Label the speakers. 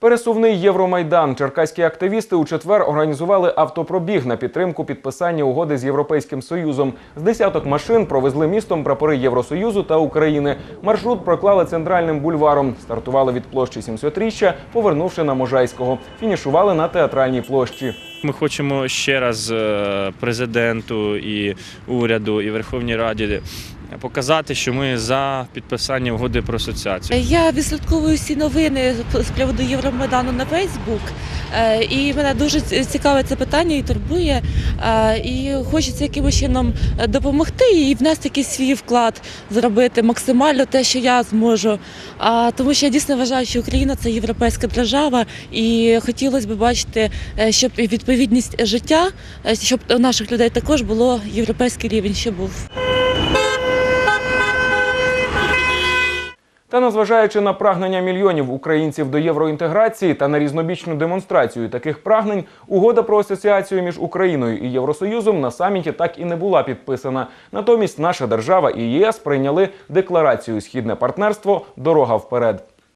Speaker 1: Пересувний Євромайдан. Черкаські активісти у четвер організували автопробіг на підтримку підписання угоди з Європейським Союзом. З десяток машин провезли містом прапори Євросоюзу та України. Маршрут проклали центральним бульваром. Стартували від площі 700-річчя, повернувши на Можайського. Фінішували на театральній площі.
Speaker 2: Ми хочемо ще раз е, президенту і уряду і Верховній Раді показати, що ми за підписання угоди про асоціацію.
Speaker 3: Я відслідковую всі новини з приводу Євромайдану на Фейсбук. Е, І мене дуже ц- цікавить це питання і турбує. Е, І хочеться якимось чином допомогти і внести якийсь свій вклад, зробити максимально те, що я зможу. Тому що я дійсно вважаю, що Україна це європейська держава, і хотілося б бачити, е, щоб відповідність життя, е, щоб у наших людей також було європейський рівень, що був.
Speaker 1: Та незважаючи на прагнення мільйонів українців до євроінтеграції та на різнобічну демонстрацію таких прагнень, угода про асоціацію між Україною і Євросоюзом на саміті так і не була підписана. Натомість наша держава і ЄС прийняли декларацію Східне партнерство Дорога вперед.